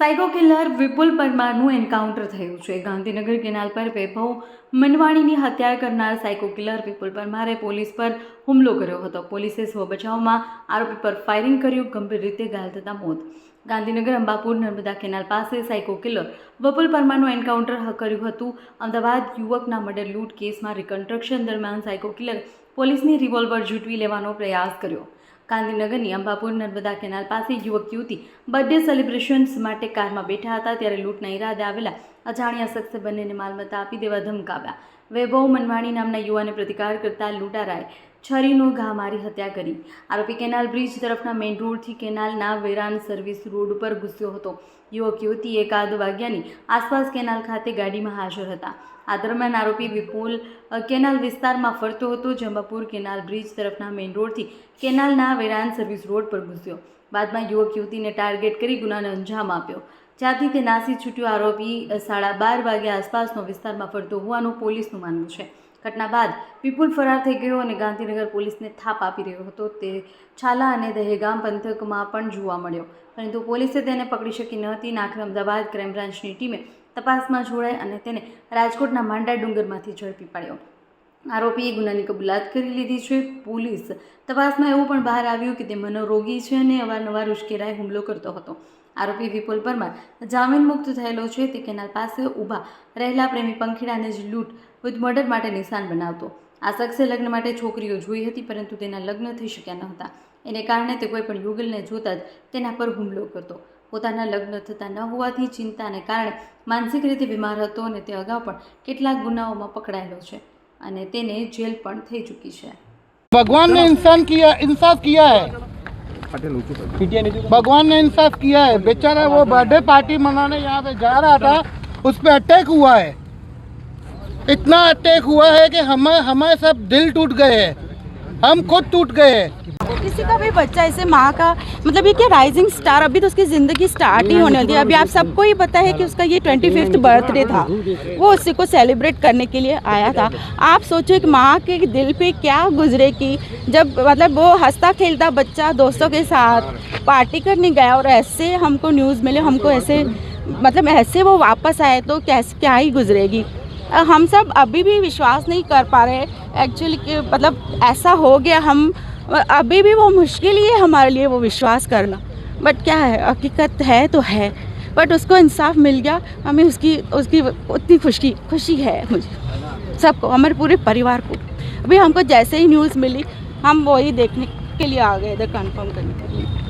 Psycho killer Vipul પરમારનું encounter થયું છે. ગાંધીનગર કેનાલ પર વૈભવ મનવાણીની હત્યા કરનાર સાયકો કિલર વિપુલ પરમારે પોલીસ પર હુમલો કર્યો હતો. પોલીસે સ્વ બચાવમાં આરોપી પર ફાયરિંગ કર્યું, ગંભીર રીતે ઘાયલ થતા મોત. ગાંધીનગર અંબાપુર નર્મદા કેનાલ પાસે સાયકો કિલર વિપુલ પરમારનું એન્કાઉન્ટર કર્યું હતું. અમદાવાદ યુવકના મર્ડર લૂંટ કેસમાં રિકન્સ્ટ્રક્શન દરમિયાન સાયકો કિલર પોલીસની રિવોલ્વર ઝૂંટવી લેવાનો પ્રયાસ કર્યો. ગાંધીનગરની અંબાપુર નર્મદા કેનાલ પાસે યુવક યુવતી બર્થડે સેલિબ્રેશન્સ માટે કારમાં બેઠા હતા ત્યારે લૂંટના ઈરાદે આવેલા અજાણ્યા શખ્સે બંનેને માલમત્તા આપી દેવા ધમકાવ્યા. વૈભવ મનવાણી નામના યુવાને પ્રતિકાર કરતા લૂંટારાએ છરીનો ઘા મારી હત્યા કરી. આરોપી કેનાલ બ્રિજ તરફના મેઇન રોડથી કેનાલના વેરાન સર્વિસ રોડ ઉપર ઘૂસ્યો હતો. યુવક, યુવતી એકાદ વાગ્યાની આસપાસ કેનાલ ખાતે ગાડીમાં હાજર હતા. આ દરમિયાન આરોપી વિપુલ કેનાલ વિસ્તારમાં ફરતો હતો, જંબાપુર કેનાલ બ્રિજ તરફના મેઇન રોડથી કેનાલના વેરાન સર્વિસ રોડ પર ઘૂસ્યો. બાદમાં યુવક, યુવતીને ટાર્ગેટ કરી ગુનાને અંજામ આપ્યો. જ્યાંથી તે નાસી છૂટ્યો, આરોપી સાડા બાર વાગ્યા આસપાસનો વિસ્તારમાં ફરતો હોવાનું પોલીસનું માનવું છે. ઘટના બાદ વિપુલ ફરાર થઈ ગયો અને ગાંધીનગર પોલીસને થાપ આપી રહ્યો હતો. તે છાલા અને દહેગામ પંથકમાં પણ જોવા મળ્યો. પરંતુ પોલીસે તેને પકડી શકી ન હતી. નાખર અમદાવાદ ક્રાઇમ બ્રાન્ચની ટીમે તપાસમાં જોડાઈ અને તેને રાજકોટના માંડા ડુંગરમાંથી ઝડપી પાડ્યો. આરોપીએ ગુનાની કબૂલાત કરી લીધી છે. પોલીસ તપાસમાં એવું પણ બહાર આવ્યું કે તે મનોરોગી છે અને અવારનવાર ઉશ્કેરાએ હુમલો કરતો હતો. આરોપી વિપુલ પરમાર જામીન મુક્ત થયેલો છે. તે કેનાલ પાસે ઊભા રહેલા પ્રેમી પંખીડાને જ લૂંટ વિથ મર્ડર માટે નિશાન બનાવતો. આ શખ્સે લગ્ન માટે છોકરીઓ જોઈ હતી, પરંતુ તેના લગ્ન થઈ શક્યા ન હતા. એને કારણે તે કોઈ પણ યુગલને જોતા જ તેના પર હુમલો કરતો. પોતાના લગ્ન થતા ન હોવાથી ચિંતાને કારણે માનસિક રીતે બીમાર હતો અને તે અગાઉ પણ કેટલાક ગુનાઓમાં પકડાયેલો છે. અને તેને જેલ પણ થઈ ચૂકી છે भगवान ने इंसान किया इंसाफ किया है भगवान ने इंसाफ किया है बेचारा वो बर्थडे पार्टी मनाने यहाँ पे जा रहा था उस पर अटैक हुआ है इतना अटैक हुआ है कि हमें हमें सब दिल टूट गए हैं हम खुद टूट गए हैं किसी का भी बच्चा, ऐसे माँ का मतलब ये क्या राइजिंग स्टार अभी तो उसकी ज़िंदगी स्टार्ट ही होने वाली है। अभी आप सबको ही पता है कि उसका ये ट्वेंटी फिफ्थ बर्थडे था। वो उसी को सेलिब्रेट करने के लिए आया था। आप सोचो कि माँ के दिल पे क्या गुजरे की जब मतलब वो हंसता खेलता बच्चा दोस्तों के साथ पार्टी करने गया और ऐसे हमको न्यूज़ मिले, हमको ऐसे मतलब ऐसे वो वापस आए तो कैसे, क्या ही गुजरेगी? हम सब अभी भी विश्वास नहीं कर पा रहे। एक्चुअली मतलब ऐसा हो गया, हम अभी भी वो मुश्किल ही है हमारे लिए वो विश्वास करना। बट क्या है, हकीकत है तो है। बट उसको इंसाफ मिल गया, हमें उसकी उसकी उतनी खुशी खुशी है मुझे। सबको, हमारे पूरे परिवार को। अभी हमको जैसे ही न्यूज़ मिली, हम वही देखने के लिए आ गए, इधर कंफर्म करने के लिए।